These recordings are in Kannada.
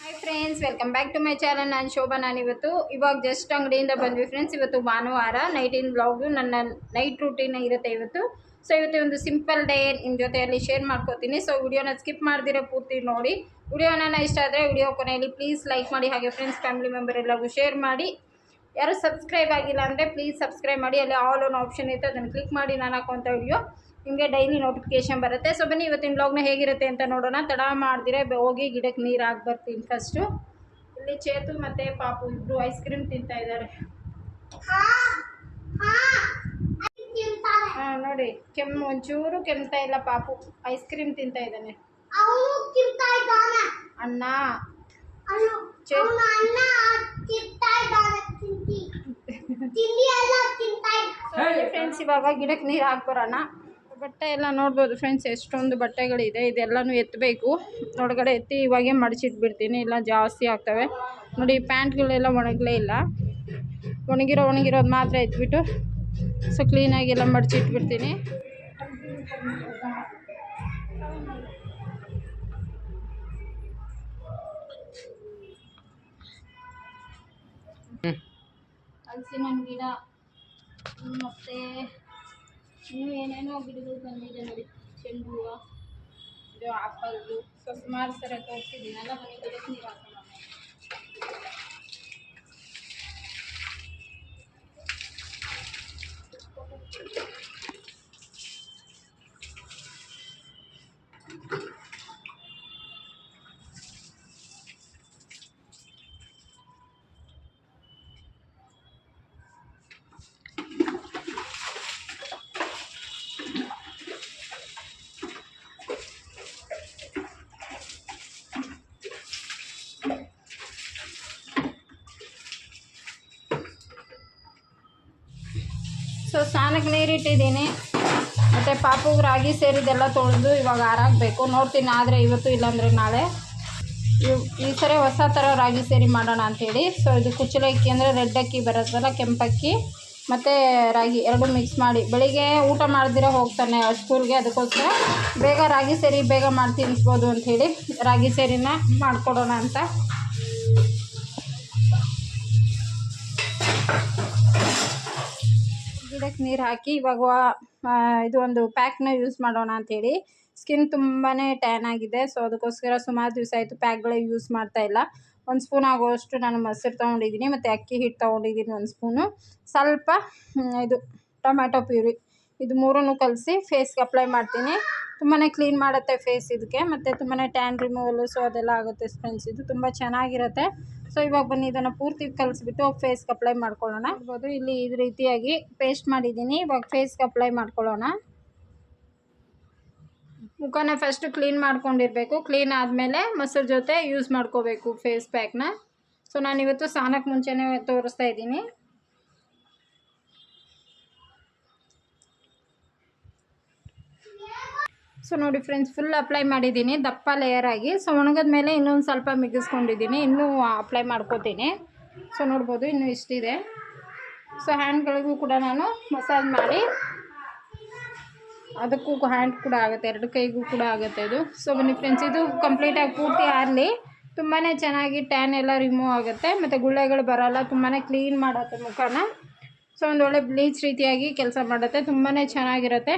Hi friends welcome back to my channel ನಾನು ಶೋಭಾ ನಾನಿವತ್ತು ಇವಾಗ ಜಸ್ಟ್ ಅಂಗಡಿಯಿಂದ ಬಂದ್ವಿ ಫ್ರೆಂಡ್ಸ್ ಇವತ್ತು ಭಾನುವಾರ ನೈಟಿನ ಬ್ಲಾಗು ನನ್ನ ನೈಟ್ ರೂಟೀನ್ ಇರುತ್ತೆ ಇವತ್ತು. ಸೊ ಇವತ್ತು ಒಂದು ಸಿಂಪಲ್ ಡೇ ನಿಮ್ಮ ಜೊತೆಯಲ್ಲಿ ಶೇರ್ ಮಾಡ್ಕೋತೀನಿ. ಸೊ ವಿಡಿಯೋನ ಸ್ಕಿಪ್ ಮಾಡ್ದಿರೋ ಪೂರ್ತಿ ನೋಡಿ. ವಿಡಿಯೋನ ಇಷ್ಟ ಆದರೆ ವಿಡಿಯೋ ಕೊನೆಯಲ್ಲಿ ಪ್ಲೀಸ್ ಲೈಕ್ ಮಾಡಿ. ಹಾಗೆ ಫ್ರೆಂಡ್ಸ್ ಫ್ಯಾಮಿಲಿ ಮೆಂಬರ್ ಎಲ್ಲರಿಗೂ ಶೇರ್ ಮಾಡಿ. ಯಾರು ಸಬ್ಸ್ಕ್ರೈಬ್ ಆಗಿಲ್ಲ ಅಂದರೆ ಪ್ಲೀಸ್ ಸಬ್ಸ್ಕ್ರೈಬ್ ಮಾಡಿ ಅಲ್ಲಿ ಆಲ್ ಒನ್ ಆಪ್ಷನ್ ಇತ್ತು ಅದನ್ನು ಕ್ಲಿಕ್ ಮಾಡಿ ನಾನು ಹಾಕುವಂಥ ವಿಡಿಯೋ ನಿಮಗೆ ಡೈಲಿ ನೋಟಿಫಿಕೇಶನ್ ಬರುತ್ತೆ. ಸೊ ಬನ್ನಿ ಇವತ್ತಿನ ಬ್ಲಾಗ್ನ ಹೇಗಿರುತ್ತೆ ಅಂತ ನೋಡೋಣ. ತಡ ಮಾಡಿದ್ರೆ ಹೋಗಿ ಗಿಡಕ್ಕೆ ನೀರು ಹಾಕಿ ಬರ್ತೀನಿ ಫಸ್ಟು ಇಲ್ಲಿ ಚೇತು ಮತ್ತು ಪಾಪು ಇಬ್ಬರು ಐಸ್ ಕ್ರೀಮ್ ತಿಂತಾ ಇದ್ದಾರೆ. ಹಾಂ ನೋಡಿ ಕೆಮ್ಮು ಒಂಚೂರು ಕೆಮ್ತಾ ಇಲ್ಲ ಪಾಪು. ಐಸ್ ಕ್ರೀಮ್ ತಿಂತಾ ಇದ್ದಾನೆ. ಅಣ್ಣ. ಅವನು ಫ್ರೆಂಡ್ಸ್ ಇವಾಗ ಗಿಡಕ್ಕೆ ನೀರು ಹಾಕ್ಬರೋಣ ಬಟ್ಟೆ ಎಲ್ಲ ನೋಡ್ಬೋದು ಫ್ರೆಂಡ್ಸ್ ಎಷ್ಟೊಂದು ಬಟ್ಟೆಗಳಿದೆ ಇದೆಲ್ಲನೂ ಎತ್ತಬೇಕು ಒಳಗಡೆ ಎತ್ತಿ ಇವಾಗೇ ಮಡಚಿಟ್ಬಿಡ್ತೀನಿ ಇಲ್ಲ ಜಾಸ್ತಿ ಆಗ್ತವೆ. ನೋಡಿ ಪ್ಯಾಂಟ್ಗಳೆಲ್ಲ ಒಣಗಲೇ ಇಲ್ಲ. ಒಣಗಿರೋ ಒಣಗಿರೋದು ಮಾತ್ರ ಎತ್ಬಿಟ್ಟು ಸೊ ಕ್ಲೀನಾಗಿ ಎಲ್ಲ ಮಡಚಿಟ್ಬಿಡ್ತೀನಿ. ಹಲಸಿನ ಹಣ್ಣು ಗಿಡ ಮತ್ತು ಇನ್ನೂ ಏನೇನೋ ಗಿಡಗಳು ಬಂದಿದೆ ನೋಡಿ ಚೆಂಡು ಹೂವು ಇದು ಆಪಲ್ದು ಸೊ ಸುಮಾರು ಥರ ತೋರಿಸಿದ್ದೀನಲ್ಲ ಬನ್ನಿ ಗಿಡಕ್ಕೆ ನೀರು ಹಾಕೋಣ ಸೊ ಸ್ನಾನಕ್ಕೆ ನೀರಿಟ್ಟಿದ್ದೀನಿ ಮತ್ತು ಪಾಪುಗೆ ರಾಗಿ ಸೇರಿದೆಲ್ಲ ತೊಳೆದು ಇವಾಗ ಆರಾಗಬೇಕು. ನೋಡ್ತೀನಿ ಆದರೆ ಇವತ್ತು ಇಲ್ಲಾಂದರೆ ನಾಳೆ. ಈ ಸರಿ ಹೊಸ ಥರ ರಾಗಿ ಸೇರಿ ಮಾಡೋಣ ಅಂಥೇಳಿ ಸೊ ಇದು ಕುಚ್ಚಲಕ್ಕಿ ಅಂದರೆ ರೆಡ್ ಅಕ್ಕಿ ಬರುತ್ತಲ್ಲ ಕೆಂಪಕ್ಕಿ ಮತ್ತು ರಾಗಿ ಎರಡು ಮಿಕ್ಸ್ ಮಾಡಿ. ಬೆಳಿಗ್ಗೆ ಊಟ ಮಾಡ್ದಿರ ಹೋಗ್ತಾನೆ ಸ್ಕೂಲ್ಗೆ, ಅದಕ್ಕೋಸ್ಕರ ಬೇಗ ರಾಗಿ ಸೇರಿ ಬೇಗ ಮಾಡಿ ತಿನ್ನಿಸ್ಬೋದು ಅಂಥೇಳಿ ರಾಗಿ ಸೇರಿನ ಮಾಡಿಕೊಡೋಣ ಅಂತ. ಗಿಡಕ್ಕೆ ನೀರು ಹಾಕಿ ಇವಾಗ ಇದು ಒಂದು ಪ್ಯಾಕ್ನ ಯೂಸ್ ಮಾಡೋಣ ಅಂಥೇಳಿ ಸ್ಕಿನ್ ತುಂಬಾ ಟ್ಯಾನ್ ಆಗಿದೆ ಸೊ ಅದಕ್ಕೋಸ್ಕರ ಸುಮಾರು ದಿವಸ ಆಯಿತು ಪ್ಯಾಕ್ಗಳೇ ಯೂಸ್ ಮಾಡ್ತಾ ಇಲ್ಲ. ಒಂದು ಸ್ಪೂನ್ ಆಗೋಷ್ಟು ನಾನು ಮೊಸರು ತೊಗೊಂಡಿದ್ದೀನಿ ಮತ್ತು ಅಕ್ಕಿ ಹಿಟ್ಟು ತೊಗೊಂಡಿದ್ದೀನಿ ಒಂದು ಸ್ಪೂನು ಸ್ವಲ್ಪ ಇದು ಟೊಮ್ಯಾಟೊ ಪ್ಯೂರಿ. ಇದು ಮೂರನ್ನು ಕಲಸಿ ಫೇಸ್ಗೆ ಅಪ್ಲೈ ಮಾಡ್ತೀನಿ. ತುಂಬಾ ಕ್ಲೀನ್ ಮಾಡುತ್ತೆ ಫೇಸ್ ಇದಕ್ಕೆ, ಮತ್ತು ತುಂಬಾ ಟ್ಯಾನ್ ರಿಮೂವಲು ಸೊ ಅದೆಲ್ಲ ಆಗುತ್ತೆ ಫ್ರೆಂಡ್ಸ್ ಇದು ತುಂಬ ಚೆನ್ನಾಗಿರುತ್ತೆ. ಸೊ ಇವಾಗ ಬನ್ನಿ, ಇದನ್ನು ಪೂರ್ತಿ ಕಲಿಸ್ಬಿಟ್ಟು ಫೇಸ್ಗೆ ಅಪ್ಲೈ ಮಾಡ್ಕೊಳ್ಳೋಣ. ಇರ್ಬೋದು ಇಲ್ಲಿ ಇದು ರೀತಿಯಾಗಿ ಪೇಸ್ಟ್ ಮಾಡಿದ್ದೀನಿ. ಇವಾಗ ಫೇಸ್ಗೆ ಅಪ್ಲೈ ಮಾಡ್ಕೊಳ್ಳೋಣ. ಮುಖನ ಫಸ್ಟು ಕ್ಲೀನ್ ಮಾಡ್ಕೊಂಡಿರಬೇಕು. ಕ್ಲೀನ್ ಆದಮೇಲೆ ಮೊಸರು ಜೊತೆ ಯೂಸ್ ಮಾಡ್ಕೋಬೇಕು ಫೇಸ್ ಪ್ಯಾಕ್ನ ಸೊ ನಾನಿವತ್ತು ಸ್ನಾನಕ್ಕೆ ಮುಂಚೆನೇ ತೋರಿಸ್ತಾ ಇದ್ದೀನಿ. ಸೊ ನೋಡಿ ಫ್ರೆಂಡ್ಸ್ ಫುಲ್ ಅಪ್ಲೈ ಮಾಡಿದ್ದೀನಿ. ದಪ್ಪ ಲೇಯರ್ ಆಗಿ. ಸೊ ಒಣಗದ ಮೇಲೆ ಇನ್ನೊಂದು ಸ್ವಲ್ಪ ಮಿಗಿಸ್ಕೊಂಡಿದ್ದೀನಿ. ಇನ್ನೂ ಅಪ್ಲೈ ಮಾಡ್ಕೋತೀನಿ. ಸೊ ನೋಡ್ಬೋದು ಇನ್ನೂ ಇಷ್ಟಿದೆ. ಸೊ ಹ್ಯಾಂಡ್ಗಳಿಗೂ ಕೂಡ ನಾನು ಮಸಾಜ್ ಮಾಡಿ. ಅದಕ್ಕೂ ಹ್ಯಾಂಡ್ ಕೂಡ ಆಗುತ್ತೆ. ಎರಡು ಕೈಗೂ ಕೂಡ ಆಗುತ್ತೆ ಇದು. ಸೊ ಬನ್ನಿ ಫ್ರೆಂಡ್ಸ್ ಇದು ಕಂಪ್ಲೀಟಾಗಿ ಪೂರ್ತಿ ಆರಲಿ. ತುಂಬಾ ಚೆನ್ನಾಗಿ ಟ್ಯಾನ್ ಎಲ್ಲ ರಿಮೂವ್ ಆಗುತ್ತೆ. ಮತ್ತು ಗುಳ್ಳೆಗಳು ಬರೋಲ್ಲ. ತುಂಬಾ ಕ್ಲೀನ್ ಮಾಡುತ್ತೆ ಮುಖನ. ಸೊ ಒಂದು ಒಳ್ಳೆ ಬ್ಲೀಚ್ ರೀತಿಯಾಗಿ ಕೆಲಸ ಮಾಡುತ್ತೆ. ತುಂಬಾ ಚೆನ್ನಾಗಿರುತ್ತೆ.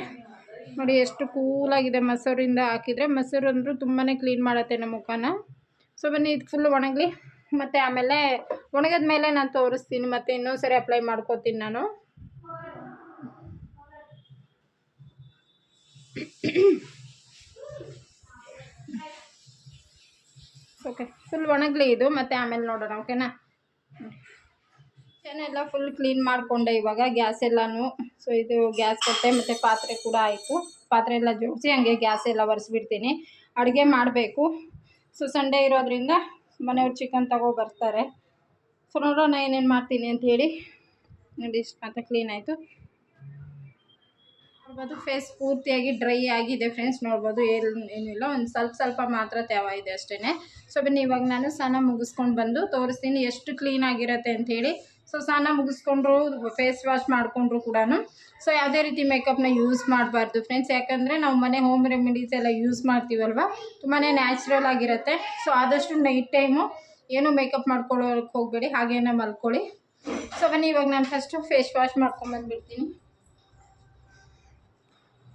ನೋಡಿ ಎಷ್ಟು ಕೂಲಾಗಿದೆ ಮೊಸರಿಂದ ಹಾಕಿದರೆ ಮೊಸರು ಅಂದರೂ ತುಂಬಾ ಕ್ಲೀನ್ ಮಾಡುತ್ತೆ ನಮ್ಮ ಮುಖನ. ಸೊ ಬನ್ನಿ, ಇದು ಫುಲ್ ಒಣಗಲಿ. ಮತ್ತು ಆಮೇಲೆ ಒಣಗಿದ ಮೇಲೆ ನಾನು ತೋರಿಸ್ತೀನಿ. ಮತ್ತು ಇನ್ನೊಂದು ಸರಿ ಅಪ್ಲೈ ಮಾಡ್ಕೋತೀನಿ ನಾನು. ಓಕೆ ಫುಲ್ ಒಣಗಲಿ ಇದು. ಮತ್ತು ಆಮೇಲೆ ನೋಡೋಣ ಓಕೆನಾ ಎಲ್ಲ ಫುಲ್ ಕ್ಲೀನ್ ಮಾಡಿಕೊಂಡೆ ಇವಾಗ ಗ್ಯಾಸ್ ಎಲ್ಲನೂ. ಸೊ ಇದು ಗ್ಯಾಸ್ ಕಟ್ಟೆ ಮತ್ತು ಪಾತ್ರೆ ಕೂಡ ಆಯಿತು. ಪಾತ್ರೆ ಎಲ್ಲ ಜೋಡಿಸಿ ಹಂಗೆ ಗ್ಯಾಸ್ ಎಲ್ಲ ಒರೆಸ್ಬಿಡ್ತೀನಿ. ಅಡುಗೆ ಮಾಡಬೇಕು. ಸೊ ಸಂಡೇ ಇರೋದ್ರಿಂದ ಮನೆಯವ್ರು ಚಿಕನ್ ತಗೋ ಬರ್ತಾರೆ. ಸೊ ನೋಡೋಣ ಏನೇನು ಮಾಡ್ತೀನಿ ಅಂತ ಹೇಳಿ. ನೋಡಿ, ಇಷ್ಟು ಮಾತ್ರ ಕ್ಲೀನ್ ಆಯಿತು. ನೋಡ್ಬೋದು ಫೇಸ್ ಪೂರ್ತಿಯಾಗಿ ಡ್ರೈ ಆಗಿದೆ ಫ್ರೆಂಡ್ಸ್ ನೋಡ್ಬೋದು, ಏನು, ಏನಿಲ್ಲ. ಒಂದು ಸ್ವಲ್ಪ ಸ್ವಲ್ಪ ಮಾತ್ರ ತೇವ ಇದೆ ಅಷ್ಟೇ ಸೊ ಬನ್ನಿ, ಇವಾಗ ನಾನು ಸ್ನಾನ ಮುಗಿಸ್ಕೊಂಡು ಬಂದು ತೋರಿಸ್ತೀನಿ ಎಷ್ಟು ಕ್ಲೀನ್ ಆಗಿರುತ್ತೆ ಅಂಥೇಳಿ ಸೊ ಸ್ನಾನ ಮುಗಿಸ್ಕೊಂಡ್ರು ಫೇಸ್ ವಾಶ್ ಮಾಡಿಕೊಂಡ್ರು ಕೂಡ ಸೊ ಯಾವುದೇ ರೀತಿ ಮೇಕಪ್ನ ಯೂಸ್ ಮಾಡಬಾರ್ದು ಫ್ರೆಂಡ್ಸ್ ಯಾಕಂದರೆ ನಾವು ಮನೆ ಹೋಮ್ ರೆಮಿಡೀಸ್ ಎಲ್ಲ ಯೂಸ್ ಮಾಡ್ತೀವಲ್ವ? ತುಂಬಾ ನ್ಯಾಚುರಲ್ ಆಗಿರುತ್ತೆ. ಸೊ ಆದಷ್ಟು ನೈಟ್ ಟೈಮು ಏನು ಮೇಕಪ್ ಮಾಡ್ಕೊಳ್ಳೋಕ್ಕೆ ಹೋಗಬೇಡಿ, ಹಾಗೇನೆ ಮಲ್ಕೊಳ್ಳಿ. ಸೊ ಬನ್ನಿ ಇವಾಗ ನಾನು ಫಸ್ಟು ಫೇಸ್ ವಾಶ್ ಮಾಡ್ಕೊಂಬಂದ್ಬಿಡ್ತೀನಿ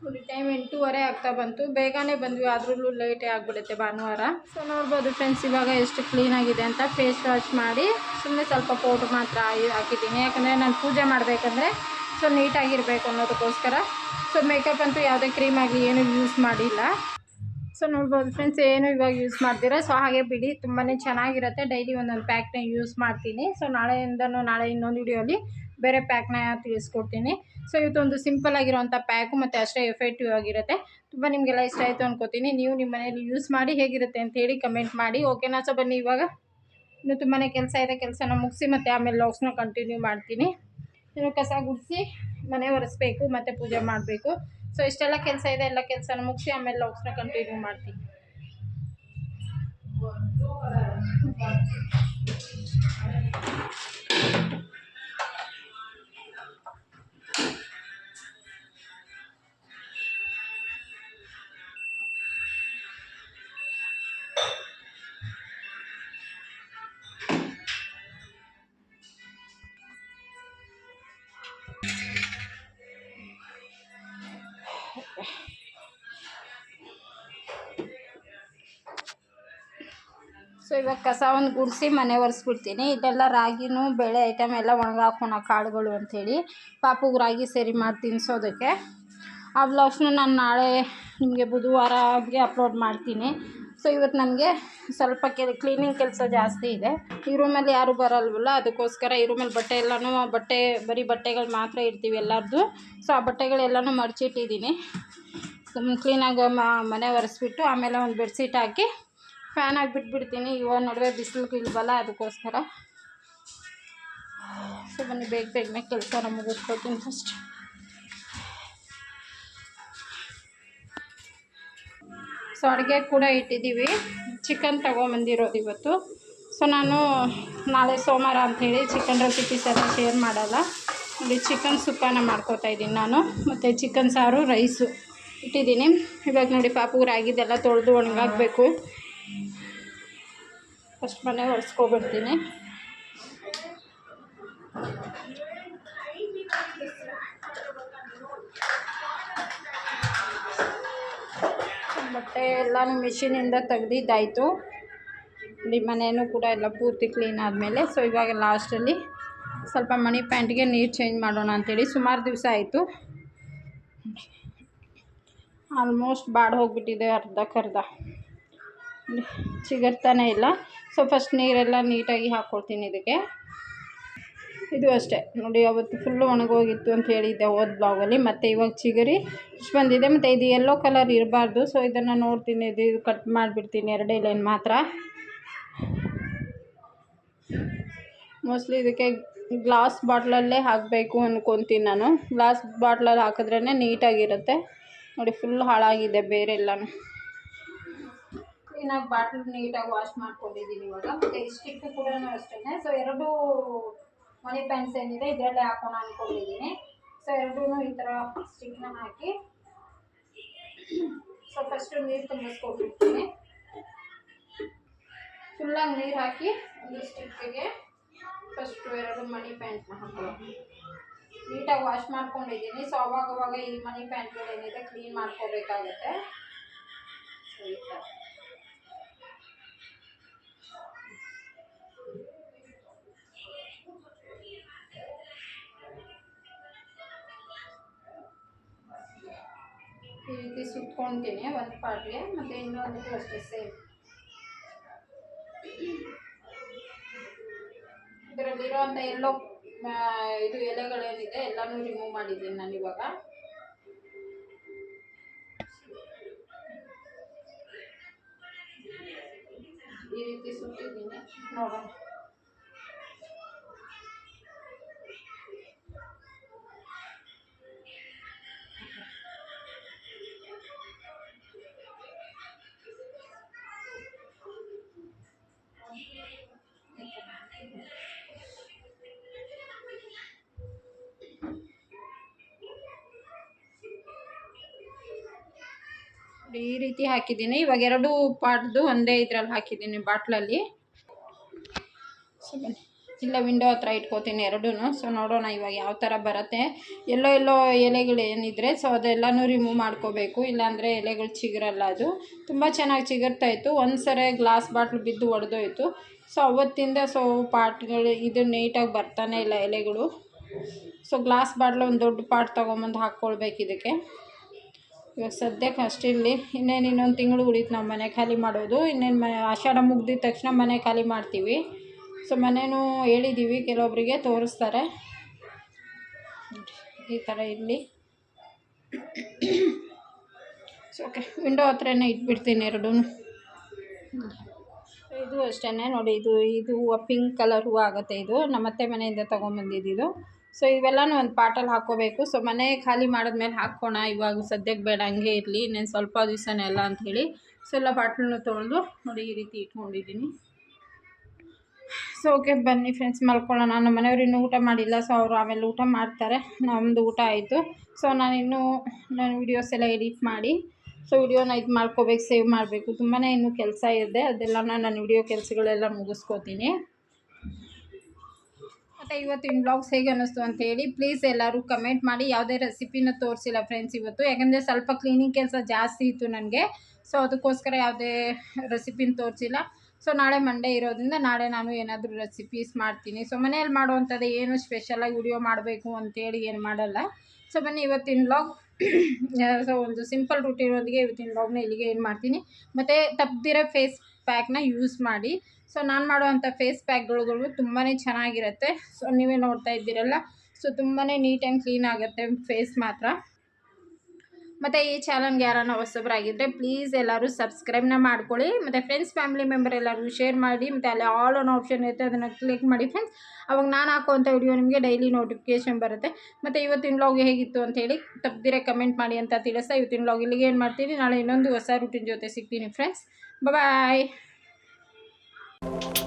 ಟೈಮ್ ಎಂಟೂವರೆ ಆಗ್ತಾ ಬಂತು. ಬೇಗನೆ ಬಂದ್ವಿ ಆದ್ರೂ ಲೇಟೇ ಆಗಿಬಿಡುತ್ತೆ ಭಾನುವಾರ. ಸೊ ನೋಡ್ಬೋದು ಫ್ರೆಂಡ್ಸ್ ಇವಾಗ ಎಷ್ಟು ಕ್ಲೀನಾಗಿದೆ ಅಂತ ಫೇಸ್ ವಾಶ್ ಮಾಡಿ ಸುಮ್ಮನೆ ಸ್ವಲ್ಪ ಪೌಡ್ರ್ ಮಾತ್ರ ಹಾಕಿ- ಹಾಕಿದ್ದೀನಿ. ಯಾಕಂದರೆ ನಾನು ಪೂಜೆ ಮಾಡಬೇಕಂದ್ರೆ ಸೊ ನೀಟಾಗಿರಬೇಕು ಅನ್ನೋದಕ್ಕೋಸ್ಕರ. ಸೊ ಮೇಕಪ್ ಅಂತೂ ಯಾವುದೇ ಕ್ರೀಮ್ ಆಗಲಿ ಏನು ಯೂಸ್ ಮಾಡಿಲ್ಲ. ಸೊ ನೋಡ್ಬೋದು ಫ್ರೆಂಡ್ಸ್ ಏನು ಇವಾಗ ಯೂಸ್ ಮಾಡ್ತೀರಾ ಸೊ ಹಾಗೆ ಬಿಡಿ ತುಂಬಾ ಚೆನ್ನಾಗಿರುತ್ತೆ. ಡೈಲಿ ಒಂದೊಂದು ಪ್ಯಾಕ್ನ ಯೂಸ್ ಮಾಡ್ತೀನಿ. ಸೊ ನಾಳೆಯಿಂದನೂ ನಾಳೆ ಇನ್ನೊಂದು ವಿಡಿಯೋಲಿ ಬೇರೆ ಪ್ಯಾಕ್ನ ತಿಳಿಸ್ಕೊಡ್ತೀನಿ. ಸೊ ಇವತ್ತೊಂದು ಸಿಂಪಲ್ ಆಗಿರೋಂಥ ಪ್ಯಾಕು ಮತ್ತು ಅಷ್ಟೇ ಎಫೆಕ್ಟಿವ್ ಆಗಿರುತ್ತೆ. ತುಂಬ ನಿಮಗೆಲ್ಲ ಇಷ್ಟ ಆಯಿತು ಅನ್ಕೋತೀನಿ. ನೀವು ನಿಮ್ಮ ಮನೇಲಿ ಯೂಸ್ ಮಾಡಿ ಹೇಗಿರುತ್ತೆ ಅಂತ ಹೇಳಿ ಕಮೆಂಟ್ ಮಾಡಿ. ಓಕೆನಾ ಸೊ ಬನ್ನಿ ಇವಾಗ. ಇನ್ನು ತುಂಬಾ ಕೆಲಸ ಇದೆ. ಕೆಲಸನ ಮುಗಿಸಿ ಮತ್ತು ಆಮೇಲೆ ಲಾಕ್ಸ್ನ ಕಂಟಿನ್ಯೂ ಮಾಡ್ತೀನಿ. ಇನ್ನು ಕಸ ಗುಡಿಸಿ, ಮನೆ ಒರೆಸ್ಬೇಕು, ಮತ್ತು ಪೂಜೆ ಮಾಡಬೇಕು. ಸೊ ಇಷ್ಟೆಲ್ಲ ಕೆಲಸ ಇದೆ. ಎಲ್ಲ ಕೆಲಸನ ಮುಗಿಸಿ ಆಮೇಲೆ ಲಾಕ್ಸ್ನ ಕಂಟಿನ್ಯೂ ಮಾಡ್ತೀನಿ. ಸೊ ಇವಾಗ ಕಸ ಒಂದು ಗುಡಿಸಿ ಮನೆ ಒರೆಸ್ಬಿಡ್ತೀನಿ. ಇದೆಲ್ಲ ರಾಗಿನೂ ಬೇಳೆ ಐಟಮ್ ಎಲ್ಲ ಒಣಗಾಕೋಣ ಕಾಳುಗಳು ಅಂಥೇಳಿ. ಪಾಪುಗೆ ರಾಗಿ ಸರಿ ಮಾಡಿ ತಿನ್ನಿಸೋದಕ್ಕೆ ಆ ಬ್ಲೌಸ್ನು ನಾನು ನಾಳೆ ನಿಮಗೆ ಬುಧವಾರಗೆ ಅಪ್ಲೋಡ್ ಮಾಡ್ತೀನಿ. ಸೊ ಇವತ್ತು ನನಗೆ ಸ್ವಲ್ಪ ಕೆಲ ಕ್ಲೀನಿಂಗ್ ಕೆಲಸ ಜಾಸ್ತಿ ಇದೆ. ಈ ರೂಮಲ್ಲಿ ಯಾರೂ ಬರಲ್ವಲ್ಲ, ಅದಕ್ಕೋಸ್ಕರ ಈ ರೂಮಲ್ಲಿ ಬಟ್ಟೆ ಎಲ್ಲನೂ, ಬಟ್ಟೆ, ಬರೀ ಬಟ್ಟೆಗಳು ಮಾತ್ರ ಇರ್ತೀವಿ ಎಲ್ಲರದ್ದು ಸೊ ಆ ಬಟ್ಟೆಗಳೆಲ್ಲನೂ ಮಡಚಿಟ್ಟಿದ್ದೀನಿ ಕ್ಲೀನಾಗಿ ಮನೆ ಒರೆಸ್ಬಿಟ್ಟು ಆಮೇಲೆ ಒಂದು ಬೆಡ್ಶೀಟ್ ಹಾಕಿ ಫ್ಯಾನ್ ಬಿಟ್ಬಿಡ್ತೀನಿ. ಇವಾಗ ನೋಡಿದ್ರೆ ಬಿಸಿಲು ಇಲ್ವಲ್ಲ ಅದಕ್ಕೋಸ್ಕರ. ಸೊ ಬನ್ನಿ, ಬೇಗ ಬೇಗನೆ ಕೆಲಸನ ಮುಗಿಸ್ಕೊತೀನಿ ಫಸ್ಟ್ ಸೊ ಅಡುಗೆ ಕೂಡ ಇಟ್ಟಿದ್ದೀವಿ. ಚಿಕನ್ ತೊಗೊಂಬಂದಿರೋದು ಇವತ್ತು. ಸೊ ನಾನು ನಾಳೆ ಸೋಮವಾರ ಅಂಥೇಳಿ ಚಿಕನ್ ರೆಸಿಪೀಸ್ ಎಲ್ಲ ಶೇರ್ ಮಾಡಲ್ಲ. ನೋಡಿ ಚಿಕನ್ ಸುಕ್ಕನ ಮಾಡ್ಕೋತಾ ಇದ್ದೀನಿ ನಾನು. ಮತ್ತು ಚಿಕನ್ ಸಾರು ರೈಸು ಇಟ್ಟಿದ್ದೀನಿ. ಇವಾಗ ನೋಡಿ ಪಾಪು ರಾಗಿದೆಲ್ಲ ತೊಳೆದು ಒಣಗಾಕಬೇಕು. ಫಸ್ಟ್ ಮನೆ ಒರೆಸ್ಕೊಬಿಡ್ತೀನಿ ಬಟ್ಟೆ ಎಲ್ಲನೂ ಮಿಷಿನಿಂದ ತೆಗ್ದಿದ್ದಾಯಿತು. ಇಲ್ಲಿ ಮನೆಯೂ ಕೂಡ ಎಲ್ಲ ಪೂರ್ತಿ ಕ್ಲೀನ್ ಆದಮೇಲೆ ಸೊ ಇವಾಗ ಲಾಸ್ಟಲ್ಲಿ ಸ್ವಲ್ಪ ಮನಿ ಪ್ಯಾಂಟ್ಗೆ ನೀರು ಚೇಂಜ್ ಮಾಡೋಣ ಅಂಥೇಳಿ ಸುಮಾರು ದಿವಸ ಆಯಿತು. ಆಲ್ಮೋಸ್ಟ್ ಬಾಡ್ ಹೋಗಿಬಿಟ್ಟಿದೆ ಅರ್ಧಕ್ಕರ್ಧ ಚಿಗರ್ತಾನೆ ಇಲ್ಲ. ಸೊ ಫಸ್ಟ್ ನೀರೆಲ್ಲ ನೀಟಾಗಿ ಹಾಕ್ಕೊಳ್ತೀನಿ ಇದಕ್ಕೆ. ಇದು ಅಷ್ಟೇ. ನೋಡಿ, ಅವತ್ತು ಫುಲ್ಲು ಒಣಗೋಗಿತ್ತು ಅಂತ ಹೇಳಿದ್ದೆ ಹೋದ ಬ್ಲಾಗಲ್ಲಿ ಮತ್ತು ಇವಾಗ ಚಿಗರಿ ಇಷ್ಟು ಬಂದಿದೆ. ಮತ್ತು ಇದು ಎಲ್ಲೋ ಕಲರ್ ಇರಬಾರ್ದು. ಸೊ ಇದನ್ನು ನೋಡ್ತೀನಿ. ಇದು ಇದು ಕಟ್ ಮಾಡಿಬಿಡ್ತೀನಿ. ಎರಡೇ ಲೈನ್ ಮಾತ್ರ. ಮೋಸ್ಟ್ಲಿ ಇದಕ್ಕೆ ಗ್ಲಾಸ್ ಬಾಟ್ಲಲ್ಲೇ ಹಾಕಬೇಕು ಅಂದ್ಕೊತೀನಿ ನಾನು. ಗ್ಲಾಸ್ ಬಾಟ್ಲಲ್ಲಿ ಹಾಕಿದ್ರೇ ನೀಟಾಗಿರುತ್ತೆ. ನೋಡಿ ಫುಲ್ ಹಾಳಾಗಿದೆ ಬೇರೆ ಎಲ್ಲನೂ. ಕ್ಲೀನಾಗಿ ಬಾಟ್ಲು ನೀಟಾಗಿ ವಾಶ್ ಮಾಡ್ಕೊಂಡಿದ್ದೀನಿ ಇವಾಗ. ಮತ್ತು ಸ್ಟಿಕ್ಕು ಕೂಡ ಅಷ್ಟೇ ಸೊ ಎರಡು ಮನಿ ಪ್ಯಾಂಟ್ಸ್ ಏನಿದೆ, ಇದರಲ್ಲೇ ಹಾಕೋಣ ಅಂದ್ಕೊಂಡಿದ್ದೀನಿ ಸೊ ಎರಡೂ ಈ ಥರ ಸ್ಟಿಕ್ನ ಹಾಕಿ ಸೊ ಫಸ್ಟು ನೀರು ತುಂಬಿಸ್ಕೊಬಿಡ್ತೀನಿ ಫುಲ್ಲಾಗಿ ನೀರು ಹಾಕಿ, ಒಂದು ಸ್ಟಿಕ್ಕಿಗೆ ಫಸ್ಟು ಎರಡು ಮನಿ ಪ್ಯಾಂಟ್ನ ಹಾಕೋಣ. ನೀಟಾಗಿ ವಾಶ್ ಮಾಡ್ಕೊಂಡಿದ್ದೀನಿ ಸೊ ಅವಾಗವಾಗ ಅವಾಗ ಈ ಮನಿ ಪ್ಯಾಂಟ್ಗಳೇನಿದೆ ಕ್ಲೀನ್ ಮಾಡ್ಕೋಬೇಕಾಗುತ್ತೆ. ಸೊ ಈ ಥರ ರೀತಿ ಒಂದು ಪಾಟ್ಗೆ ಮತ್ತು ಇನ್ನೊಂದಕ್ಕೂ ಅಷ್ಟೇ ಸೇಮ್ ಇದರಲ್ಲಿರುವಂಥ ಎಲ್ಲೋ ಇದು ಎಲೆಗಳೇನಿದೆ, ಎಲ್ಲನೂ ರಿಮೂವ್ ಮಾಡಿದ್ದೀನಿ ನಾನು ಇವಾಗ. ಈ ರೀತಿ ಸುಟ್ಟಿದ್ದೀನಿ ನೋಡೋಣ. ಈ ರೀತಿ ಹಾಕಿದ್ದೀನಿ. ಇವಾಗ ಎರಡು ಪಾಟ್ದು ಒಂದೇ ಇದ್ರಲ್ಲಿ ಹಾಕಿದ್ದೀನಿ ಬಾಟ್ಲಲ್ಲಿ. ಸೊ ಬನ್ನಿ ಇಲ್ಲ ವಿಂಡೋ ಹತ್ರ ಇಟ್ಕೋತೀನಿ ಎರಡೂ ಸೊ ನೋಡೋಣ ಇವಾಗ ಯಾವ ಥರ ಬರುತ್ತೆ. ಎಲ್ಲೋ ಎಲ್ಲೋ ಎಲೆಗಳು ಏನಿದ್ರೆ ಸೊ ಅದೆಲ್ಲನೂ ರಿಮೂವ್ ಮಾಡ್ಕೋಬೇಕು. ಇಲ್ಲಾಂದರೆ ಎಲೆಗಳು ಚಿಗುರಲ್ಲ ಅದು. ತುಂಬ ಚೆನ್ನಾಗಿ ಚಿಗುರ್ತಾ ಇತ್ತು. ಒಂದು ಸರಿ ಗ್ಲಾಸ್ ಬಾಟ್ಲು ಬಿದ್ದು ಒಡೆದೋಯ್ತು. ಸೊ ಅವತ್ತಿಂದ ಸೊ ಪಾಟ್ಗಳು ಇದು ನೀಟಾಗಿ ಬರ್ತಾನೆ ಇಲ್ಲ ಎಲೆಗಳು. ಸೊ ಗ್ಲಾಸ್ ಬಾಟ್ಲು ಒಂದು ದೊಡ್ಡ ಪಾಟ್ ತೊಗೊಂಬಂದು ಹಾಕ್ಕೊಳ್ಬೇಕು ಇದಕ್ಕೆ. ಇವಾಗ ಸದ್ಯಕ್ಕೆ ಅಷ್ಟಿರಲಿ ಇನ್ನೇನು ಇನ್ನೊಂದು ತಿಂಗಳು ಉಳಿತು ನಾವು ಮನೆ ಖಾಲಿ ಮಾಡೋದು. ಇನ್ನೇನು ಮ ಆಷಾಢ ಮುಗ್ದಿದ ತಕ್ಷಣ ಮನೆ ಖಾಲಿ ಮಾಡ್ತೀವಿ. ಸೊ ಮನೇನೂ ಹೇಳಿದ್ದೀವಿ ಕೆಲವೊಬ್ಬರಿಗೆ ತೋರಿಸ್ತಾರೆ. ಈ ಥರ ಇರಲಿ. ಸೊ ಓಕೆ ವಿಂಡೋ ಹತ್ರನೇ ಇಟ್ಬಿಡ್ತೀನಿ ಎರಡೂ ಇದು ಅಷ್ಟೇ ನೋಡಿ, ಇದು ಇದು ಪಿಂಕ್ ಕಲರ್ ಹೂವು ಆಗುತ್ತೆ ಇದು. ನಮ್ಮತ್ತೆ ಮನೆಯಿಂದ ತೊಗೊಂಬಂದಿದ್ದು ಸೊ ಇವೆಲ್ಲನೂ ಒಂದು ಪಾಟಲ್ಲಿ ಹಾಕ್ಕೋಬೇಕು ಸೊ ಮನೆ ಖಾಲಿ ಮಾಡಿದ್ಮೇಲೆ ಹಾಕ್ಕೋಣ. ಇವಾಗ ಸದ್ಯಕ್ಕೆ ಬೇಡ, ಹಂಗೆ ಇರಲಿ. ಇನ್ನೇನು ಸ್ವಲ್ಪ ದಿವಸನೇ ಅಲ್ಲ ಅಂಥೇಳಿ ಸೊ ಎಲ್ಲ ಬಾಟ್ಲನ್ನು ತೊಳೆದು ನೋಡಿ ಈ ರೀತಿ ಇಟ್ಕೊಂಡಿದ್ದೀನಿ. ಸೊ ಓಕೆ ಬನ್ನಿ ಫ್ರೆಂಡ್ಸ್ ಮಲ್ಕೊಳ್ಳೋಣ. ನಮ್ಮ ಮನೆಯವ್ರು ಇನ್ನೂ ಊಟ ಮಾಡಿಲ್ಲ ಸೊ ಅವರು ಆಮೇಲೆ ಊಟ ಮಾಡ್ತಾರೆ. ನಮ್ಮದು ಊಟ ಆಯಿತು. ಸೊ ಇನ್ನೂ ನಾನು ವೀಡಿಯೋಸ್ ಎಲ್ಲ ಎಡಿಟ್ ಮಾಡಿ ಸೊ ವಿಡಿಯೋನ ಇದು ಮಾಡ್ಕೋಬೇಕು ಸೇವ್ ಮಾಡಬೇಕು. ತುಂಬಾ ಇನ್ನೂ ಕೆಲಸ ಇದೆ. ಅದೆಲ್ಲ ನಾನು ವಿಡಿಯೋ ಕೆಲಸಗಳೆಲ್ಲ ಮುಗಿಸ್ಕೋತೀನಿ. ಮತ್ತು ಇವತ್ತಿನ ಬ್ಲಾಗ್ಸ್ ಹೇಗೆ ಅನ್ನಿಸ್ತು ಅಂತ ಹೇಳಿ ಪ್ಲೀಸ್ ಎಲ್ಲರೂ ಕಮೆಂಟ್ ಮಾಡಿ. ಯಾವುದೇ ರೆಸಿಪಿನ ತೋರಿಸಿಲ್ಲ ಫ್ರೆಂಡ್ಸ್ ಇವತ್ತು. ಯಾಕಂದರೆ ಸ್ವಲ್ಪ ಕ್ಲೀನಿಂಗ್ ಕೆಲಸ ಜಾಸ್ತಿ ಇತ್ತು ನನಗೆ. ಸೊ ಅದಕ್ಕೋಸ್ಕರ ಯಾವುದೇ ರೆಸಿಪಿನ ತೋರಿಸಿಲ್ಲ. ಸೊ ನಾಳೆ ಮಂಡೇ ಇರೋದ್ರಿಂದ ನಾಳೆ ನಾನು ಏನಾದರೂ ರೆಸಿಪೀಸ್ ಮಾಡ್ತೀನಿ. ಸೊ ಮನೆಯಲ್ಲಿ ಮಾಡುವಂಥದ್ದು ಏನು ಸ್ಪೆಷಲಾಗಿ ವಿಡಿಯೋ ಮಾಡಬೇಕು ಅಂತೇಳಿ ಏನು ಮಾಡಲ್ಲ. ಸೊ ಬನ್ನಿ ಇವತ್ತಿನ ಬ್ಲಾಗ್ ಸೊ ಒಂದು ಸಿಂಪಲ್ ರುಟೀನೊಂದಿಗೆ ಇವತ್ತಿನ ಬ್ಲಾಗ್ನ ಇಲ್ಲಿಗೆ ಏನು ಮಾಡ್ತೀನಿ. ಮತ್ತು ತಪ್ಪದಿರೋ ಫೇಸ್ ಪ್ಯಾಕ್ನ ಯೂಸ್ ಮಾಡಿ. ಸೊ ನಾನು ಮಾಡುವಂಥ ಫೇಸ್ ಪ್ಯಾಕ್ಗಳು ತುಂಬಾ ಚೆನ್ನಾಗಿರುತ್ತೆ. ಸೊ ನೀವೇ ನೋಡ್ತಾ ಇದ್ದೀರಲ್ಲ? ಸೊ ತುಂಬಾ ನೀಟ್ ಆ್ಯಂಡ್ ಕ್ಲೀನ್ ಆಗುತ್ತೆ ಫೇಸ್ ಮಾತ್ರ. ಮತ್ತು ಈ ಚಾನಲ್ಗೆ ಯಾರನ್ನ ಹೊಸಬರಾಗಿದ್ದರೆ ಪ್ಲೀಸ್ ಎಲ್ಲರೂ ಸಬ್ಸ್ಕ್ರೈಬ್ನ ಮಾಡ್ಕೊಳ್ಳಿ. ಮತ್ತು ಫ್ರೆಂಡ್ಸ್ ಫ್ಯಾಮಿಲಿ ಮೆಂಬರ್ ಎಲ್ಲರಿಗೂ ಶೇರ್ ಮಾಡಿ, ಮತ್ತು ಅಲ್ಲಿ ಆಲ್ ಒನ್ ಆಪ್ಷನ್ ಇರುತ್ತೆ, ಅದನ್ನು ಕ್ಲಿಕ್ ಮಾಡಿ ಫ್ರೆಂಡ್ಸ್ ಅವಾಗ ನಾನು ಹಾಕುವಂಥ ವಿಡಿಯೋ ನಿಮಗೆ ಡೈಲಿ ನೋಟಿಫಿಕೇಷನ್ ಬರುತ್ತೆ. ಮತ್ತು ಇವತ್ತಿನ ವ್ಲಾಗ್ ಹೇಗಿತ್ತು ಅಂತ ಹೇಳಿ ತಪ್ಪದಿರ ಕಮೆಂಟ್ ಮಾಡಿ ಅಂತ ತಿಳಿಸ್ತಾ, ಇವತ್ತಿನ ವ್ಲಾಗ್ ಇಲ್ಲಿಗೆ ಏನು ಮಾಡ್ತೀನಿ? ನಾಳೆ ಇನ್ನೊಂದು ಹೊಸ ರೂಟೀನ್ ಜೊತೆ ಸಿಗ್ತೀನಿ ಫ್ರೆಂಡ್ಸ್ ಬಾಯ್ you